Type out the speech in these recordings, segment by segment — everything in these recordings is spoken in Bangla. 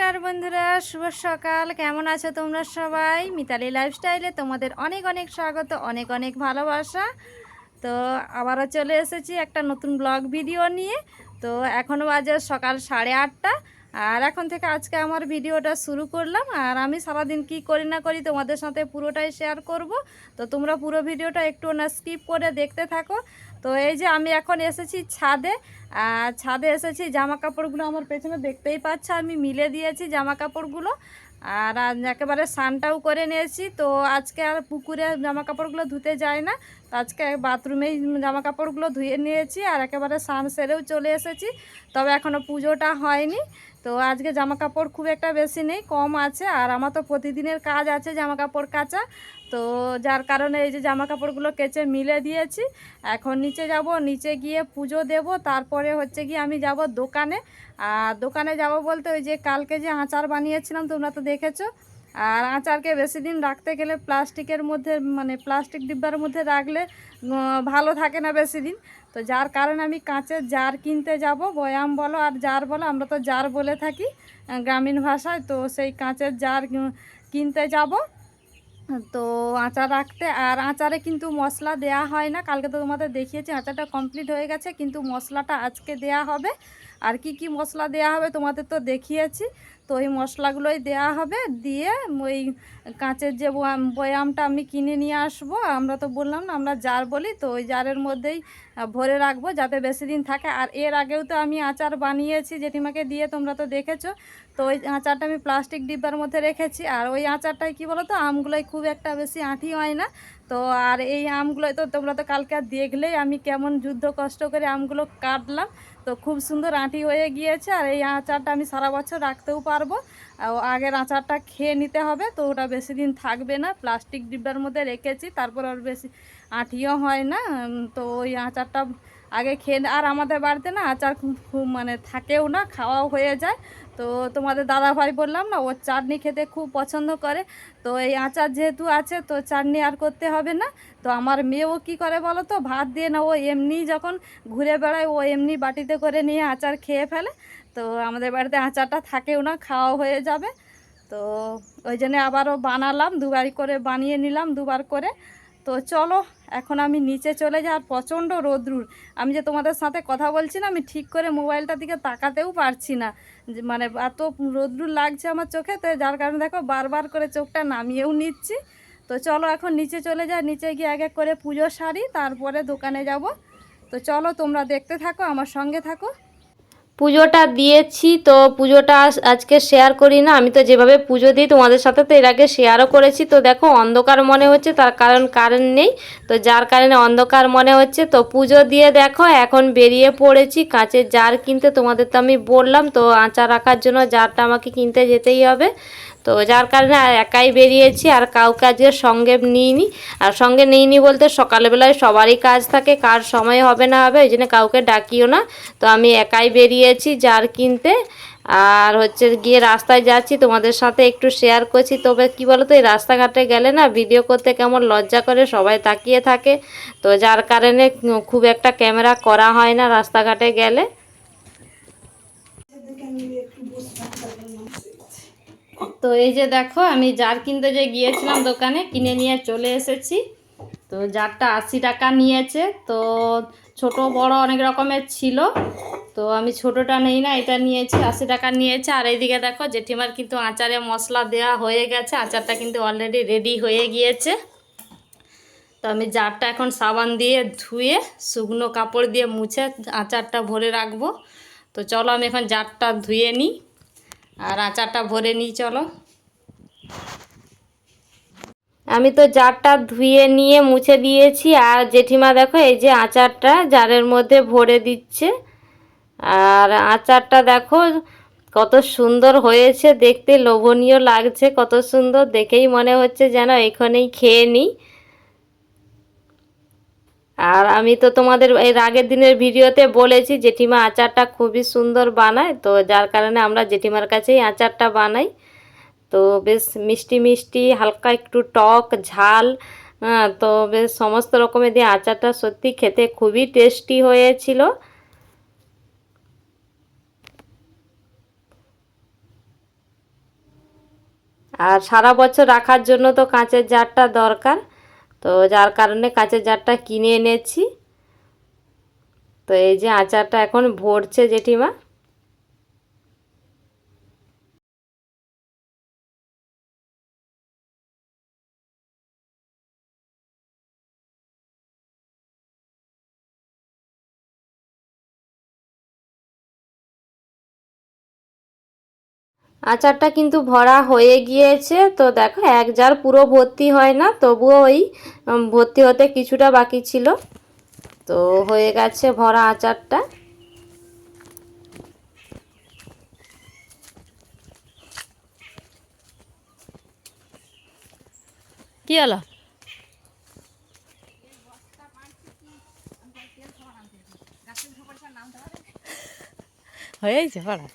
নমস্কার বন্ধুরা, শুভ সকাল। কেমন আছো তোমরা সবাই? মিতালি লাইফস্টাইলে তোমাদের অনেক অনেক স্বাগত, অনেক অনেক ভালোবাসা। তো আবারও চলে এসেছি একটা নতুন ব্লগ ভিডিও নিয়ে। তো এখনও বাজে সকাল সাড়ে আটটা। আর এখন থেকে আজকে আমার ভিডিওটা শুরু করলাম, আর আমি সারাদিন কি করি না করি তোমাদের সাথে পুরোটাই শেয়ার করব। তো তোমরা পুরো ভিডিওটা একটু না স্কিপ করে দেখতে থাকো। তো এই যে আমি এখন এসেছি ছাদে, আর ছাদে এসেছি জামা কাপড়গুলো আমার পেছনে দেখতেই পাচ্ছ, আমি মিলে দিয়েছি জামা কাপড়গুলো আর একেবারে স্নানটাও করে নিয়েছি, তো আজকে আর পুকুরে জামা কাপড়গুলো ধুতে যায় না। আজকে বাথরুমেই জামা কাপড়গুলো ধুয়ে নিয়েছি আর একেবারে স্নান সেরেও চলে এসেছি। তবে এখনও পুজোটা হয়নি। তো আজকে জামা কাপড় খুব একটা বেশি নেই, কম আছে। আর আমার তো প্রতিদিনের কাজ আছে জামা কাপড় কাচা। তো যার কারণে এই যে জামা কাপড়গুলো কেচে মিলে দিয়েছি। এখন নিচে যাব, নিচে গিয়ে পুজো দেব। তারপরে হচ্ছে গিয়ে আমি যাব দোকানে। আর দোকানে যাব বলতে ওই যে কালকে যে আচার বানিয়েছিলাম, তোমরা তো দেখেছ। আর আচারকে বেশি দিন রাখতে গেলে প্লাস্টিকের মধ্যে মানে প্লাস্টিক ডিব্বার মধ্যে রাখলে ভালো থাকে না বেশি দিন। তো যার কারণে আমি কাঁচের জার কিনতে যাব, বয়াম বলো আর জার বলো, আমরা তো জার বলে থাকি গ্রামীণ ভাষায়। তো সেই কাঁচের জার কিনতে যাব। তো আচার রাখতে, আর আচারে কিন্তু মশলা দেয়া হয় না। কালকে তো তোমাদের দেখিয়েছি, আচারটা কমপ্লিট হয়ে গেছে, কিন্তু মশলাটা আজকে দেয়া হবে। আর কি কি মশলা দেয়া হবে তোমাদের তো দেখিয়েছি। তো ওই মশলাগুলোই দেয়া হবে। দিয়ে ওই কাঁচের যে বয়াম- বয়ামটা আমি কিনে নিয়ে আসব। আমরা তো বললাম না, আমরা জার বলি। তো ওই জারের মধ্যেই ভরে রাখব যাতে বেশি দিন থাকে। আর এর আগেও তো আমি আচার বানিয়েছি, জেঠিমাকে দিয়ে তোমরা তো দেখেছ। তো ওই আচারটা আমি প্লাস্টিক ডিব্বার মধ্যে রেখেছি। আর ওই আচারটাই কি বলো তো আমগুলোই খুব একটা বেশি আঁটি হয় না। তো আর এই আমগুলোই তো তোমরা তো কালকে আর দেখলেই আমি কেমন যুদ্ধ কষ্ট করে আমগুলো কাটলাম। তো খুব সুন্দর আঁটি হয়ে গিয়েছে। আর এই আচারটা আমি সারা বছর রাখতেও পারব। আগের আচারটা খেয়ে নিতে হবে, তো ওটা বেশি দিন থাকবে না। প্লাস্টিক ডিব্বার মধ্যে রেখেছি, তারপর আর বেশি আঁটিও হয় না তো ওই আচারটা আগে খেয়ে আর আমাদের বাড়িতে না আচার খুব মানে থাকেও না, খাওয়াও হয়ে যায়। তো তোমাদের দাদা ভাই বললাম না, ও চাটনি খেতে খুব পছন্দ করে। তো এই আচার যেহেতু আছে, তো চাটনি আর করতে হবে না। তো আমার মেয়েও কি করে বলো তো, ভাত দিয়ে না ও এমনি যখন ঘুরে বেড়ায়, ও এমনি বাটিতে করে নিয়ে আচার খেয়ে ফেলে। তো আমাদের বাড়িতে আচারটা থাকেও না খাওয়া হয়ে যাবে। তো ওই জন্যে আবারও বানালাম, দুবার করে বানিয়ে নিলাম, দুবার করে। তো চলো এখন আমি নিচে চলে যাই আর প্রচণ্ড রোদ্রুর। আমি যে তোমাদের সাথে কথা বলছি না, আমি ঠিক করে মোবাইলটার দিকে তাকাতেও পারছি না। মানে এত রোদ্রুর লাগছে আমার চোখে, তো যার কারণে দেখো বারবার করে চোখটা নামিয়েও নিচ্ছি। তো চলো এখন নিচে চলে যাই, নিচে গিয়ে এক এক করে পুজো সারি, তারপরে দোকানে যাব। তো চলো তোমরা দেখতে থাকো, আমার সঙ্গে থাকো। পুজোটা দিয়েছি, তো পুজোটা আজকে শেয়ার করি না। আমি তো যেভাবে পুজো দিই, তোমাদের সাথে তো এর আগে শেয়ারও করেছি। তো দেখো, অন্ধকার মনে হচ্ছে, তার কারণ কারেন্ট নেই। তো যার কারণে অন্ধকার মনে হচ্ছে, তো পুজো দিয়ে দেখো, এখন বেরিয়ে পড়েছি। কাঁচের জার কিনতে তোমাদের তো আমি বললাম, তো আঁচা রাখার জন্য জারটা আমাকে কিনতে যেতেই হবে। তো যার কারণে একাই বেরিয়েছি, আর কাউকে আজকে সঙ্গে নিইনি। আর সঙ্গে নিইনি বলতে সকালবেলায় সবারই কাজ থাকে, কার সময় হবে না হবে, ওই জন্য কাউকে ডাকিও না। তো আমি একাই বেরিয়েছি যার কিনতে। আর হচ্ছে গিয়ে রাস্তায় যাচ্ছি, তোমাদের সাথে একটু শেয়ার করছি। তবে কি বলো তো এই রাস্তাঘাটে গেলে না ভিডিও করতে কেমন লজ্জা করে, সবাই তাকিয়ে থাকে। তো যার কারণে খুব একটা ক্যামেরা করা হয় না রাস্তাঘাটে গেলে। তো এই যে দেখো, আমি জার কিনতে যে গিয়েছিলাম দোকানে, কিনে নিয়ে চলে এসেছি। তো জারটা আশি টাকা নিয়েছে, তো ছোট বড় অনেক রকমের ছিল। তো আমি ছোটোটা নেই না, এটা নিয়েছি, আশি টাকা নিয়েছে। আর এইদিকে দেখো, জেঠিমার কিন্তু আচারে মশলা দেওয়া হয়ে গেছে, আচারটা কিন্তু অলরেডি রেডি হয়ে গিয়েছে। তো আমি জারটা এখন সাবান দিয়ে ধুয়ে, শুকনো কাপড় দিয়ে মুছে আচারটা ভরে রাখব। তো চলো আমি এখন জারটা ধুয়ে নিই। আর আচারটা ভরে নিই, চলো। আমি তো জারটা ধুয়ে নিয়ে মুছে দিয়েছি, আর জেঠিমা দেখো, এই যে আচারটা জারের মধ্যে ভরে দিচ্ছে। আর আচারটা দেখো, কত সুন্দর হয়েছে, দেখতে লোভনীয় লাগছে, কত সুন্দর, দেখেই মনে হচ্ছে যেন এখানেই খেয়ে নিই। আর আমি তো তোমাদের এর আগের দিনের ভিডিওতে বলেছি জেঠিমা আচারটা খুবই সুন্দর বানায়, তো যার কারণে আমরা জেঠিমার কাছেই আচারটা বানাই। তো বেশ মিষ্টি মিষ্টি, হালকা একটু টক, ঝাল তো বেশ সমস্ত রকমের দিয়ে আচারটা সত্যি খেতে খুবই টেস্টি হয়েছিল। আর সারা বছর রাখার জন্য তো কাঁচের জারটা দরকার। তো যার কারণে কাঁচের জারটা কিনে এনেছি। তো এই যে আচারটা এখন ভরছে জেঠিমা। আচারটা কিন্তু ভরা হয়ে গিয়েছে। তো দেখো এক জার পুরো ভর্তি হয় না তবুও ওই ভর্তি হতে কিছুটা বাকি ছিল। তো হয়ে গেছে ভরা আচারটা। কি হলো হয়েছে পড়া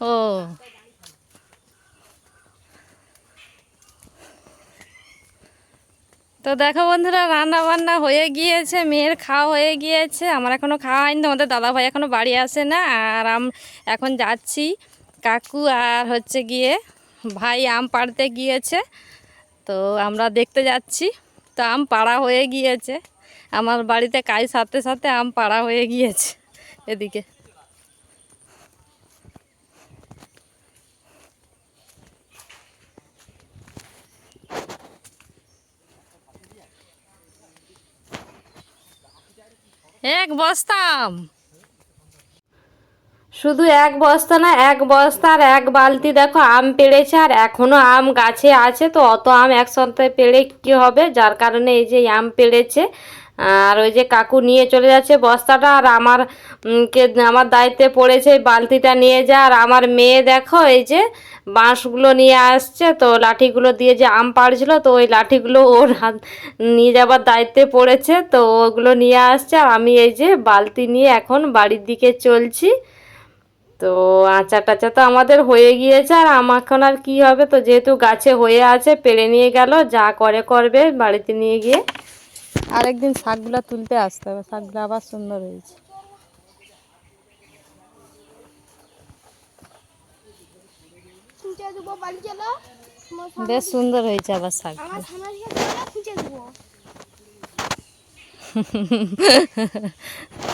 ও। তো দেখো বন্ধুরা রান্না বান্না হয়ে গিয়েছে, মেয়ের খাওয়া হয়ে গিয়েছে। আমার এখনও খাওয়া হয়নি, তোমাদের দাদা ভাই এখনও বাড়ি আসে না। আর আম এখন যাচ্ছি, কাকু আর হচ্ছে গিয়ে ভাই আম পাড়তে গিয়েছে। তো আমরা দেখতে যাচ্ছি, তো আম পাড়া হয়ে গিয়েছে। আমার বাড়িতে কাজ সাথে সাথে আম পাড়া হয়ে গিয়েছে, এদিকে। এক বস্তা শুধু এক বস্তা না, এক বস্তা আর এক বালতি, দেখো, আম পেড়েছে, আর এখনও আম গাছে আছে, তো অত আম একসাথে পেড়ে কি হবে? যার কারণে এই যে আম পেড়েছে আর ওই যে কাকু নিয়ে চলে যাচ্ছে বস্তাটা, আর আমার কে, আমার দায়িত্বে পড়েছে বালতিটা নিয়ে যা, আর আমার মেয়ে দেখো, এই যে বাঁশগুলো নিয়ে আসছে, তো লাঠিগুলো দিয়ে যে আম পাড়ছিল, তো ওই লাঠিগুলো ওর হাত, নিয়ে যাবার দায়িত্বে পড়েছে, তো ওগুলো নিয়ে আসছে, আর আমি এই যে বালতি নিয়ে এখন বাড়ির দিকে চলছি। তো আচার টাচা তো আমাদের হয়ে গিয়েছে, আর আমার এখন আর কী হবে, তো যেহেতু গাছে হয়ে আছে, পেরে নিয়ে গেল, যা করে করবে বাড়িতে নিয়ে গিয়ে। আরেকদিন শাকগুলো তুলতে আসতে হবে শাকগুলো আবার সুন্দর হয়েছে। বেশ সুন্দর হয়েছে আবার শাক। আমার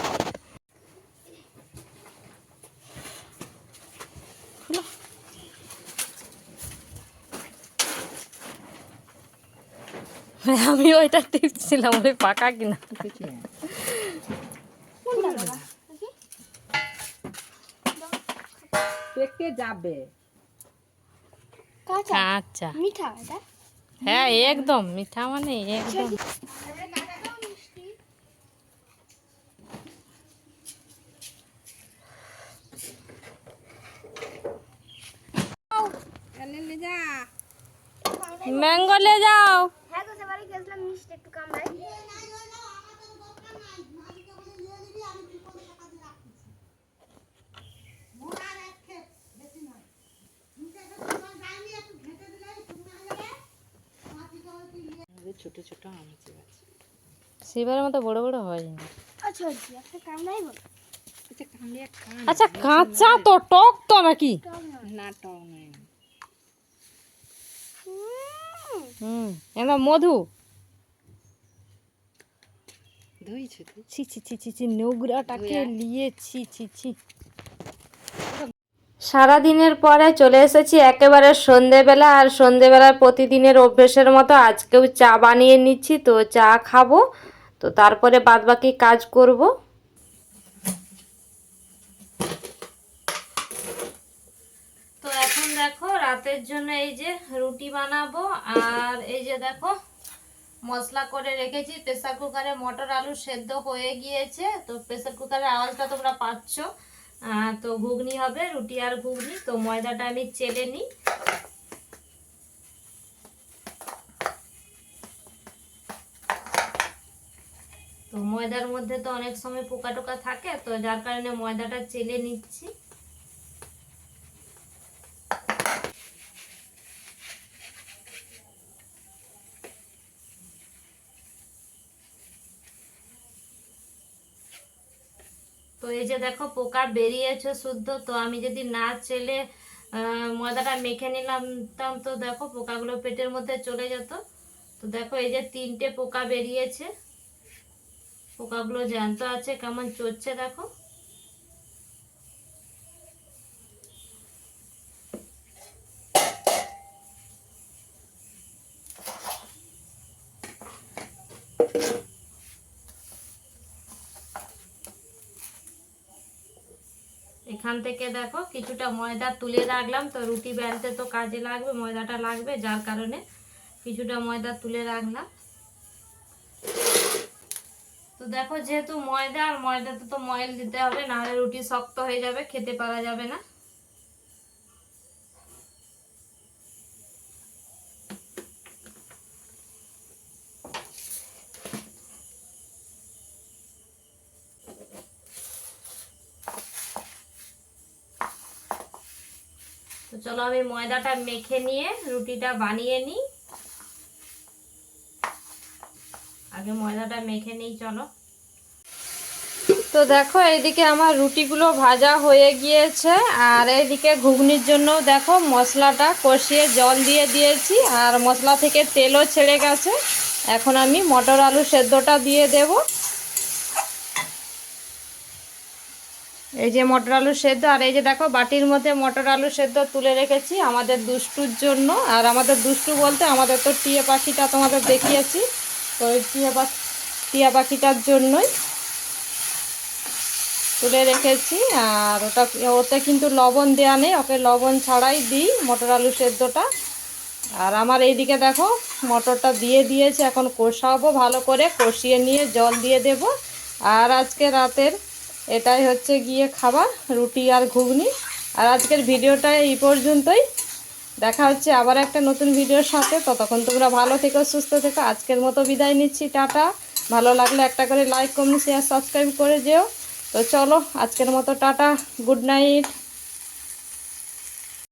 আমি ওইটা টিপছিলাম ওই পাকা কিনা। পেকে যাবে। আচ্ছা। মিঠা হ্যাঁ একদম মিঠা মানে একদম। ম্যাঙ্গো লে যাও হ্যাঁ তো সেবারে গেছিলাম ছোট ছোট আম আছে সেবারের মতো বড় বড় হয়নি আচ্ছা আচ্ছা একটা কামড়াই বল। আচ্ছা আচ্ছা কাঁচা তো টক তো নাকি? না টক নয়। হুম এটা মধু। ধুইছো ছি ছি ছি ছি ছি নোংরাটাকে নিয়ে ছি ছি ছি। সারাদিনের পরে চলে এসেছি একেবারে সন্ধেবেলা আর সন্ধেবেলার প্রতিদিনের অভ্যেসের মতো আজকেও চা বানিয়ে নিচ্ছি তো চা খাব তো তারপরে বাদবাকি কাজ করব। তো এখন দেখো রাতের জন্য এই যে রুটি বানাবো আর এই যে দেখো মশলা করে রেখেছি প্রেসার কুকারে মটর আলু সেদ্ধ হয়ে গিয়েছে, তো প্রেসার কুকারের আওয়াজটা তোমরা পাচ্ছ। তো ঘুগনি হবে, রুটি আর ঘুগনি, তো ময়দাটা আমি চেলে নিই তো ময়দার মধ্যে তো অনেক সময় পোকা টোকা থাকে, তো যার কারণে ময়দাটা চেলে নিচ্ছি। যে দেখো পোকা বেরিয়েছে শুদ্ধ, তো আমি যদি না চেলে ময়দাটা মেখে নিলাম তো দেখো পোকাগুলো পেটের মধ্যে চলে যেত। তো দেখো এই যে তিনটে পোকা বেরিয়েছে। পোকাগুলো জ্যান্ত আছে, কেমন চড়ছে দেখো। এখান থেকে দেখো, কিছুটা ময়দা তুলে রাখলাম। তো রুটি বেলতে তো কাজে লাগবে, ময়দাটা লাগবে, যার কারণে কিছুটা ময়দা তুলে রাখলাম। তো দেখো, যেহেতু ময়দা, আর ময়দাতে তো ময়েল দিতে হবে, নাহলে রুটি শক্ত হয়ে যাবে, খেতে পারা যাবে না। চলো আমি ময়দাটা মেখে নিয়ে রুটিটা বানিয়ে নিই। আগে ময়দাটা মেখে নিই, চলো। তো দেখো, এইদিকে আমার রুটিগুলো ভাজা হয়ে গিয়েছে, আর এইদিকে ঘুগনির জন্য দেখো মশলাটা কষিয়ে জল দিয়ে দিয়েছি, আর মশলা থেকে তেলও ছেড়ে গেছে। এখন আমি মটর আলু সেদ্ধটা দিয়ে দেব। এই যে মটর আলু সেদ্ধ, আর এই যে দেখো বাটির মধ্যে মটর আলু সেদ্ধ তুলে রেখেছি আমাদের দুষ্টুর জন্য। আর আমাদের দুষ্টু বলতে আমাদের তো টিয়া পাখিটা তোমাদের দেখিয়েছি, তো ওই টিয়া পাখি টিয়া পাখিটার জন্যই তুলে রেখেছি। আর ওটা, ওতে কিন্তু লবণ দেওয়া নেই, ওকে লবণ ছাড়াই দিই মটর আলু সেদ্ধটা। আর আমার এইদিকে দেখো মটরটা দিয়ে দিয়েছে, এখন কষাবো ভালো করে, কষিয়ে নিয়ে জল দিয়ে দেব। আর আজকে রাতের এটাই হচ্ছে গিয়ে খাবার, রুটি আর ঘুগনি। আর আজকের ভিডিওটা এই পর্যন্তই। দেখা হচ্ছে আবার একটা নতুন ভিডিওর সাথে। ততক্ষণ তোমরা ভালো থেকো, সুস্থ থেকো। আজকের মতো বিদায় নিচ্ছি, টাটা। ভালো লাগলে একটা করে লাইক, কমেন্ট শেয়ার সাবস্ক্রাইব করে যেও। তো চলো, আজকের মতো টাটা গুড নাইট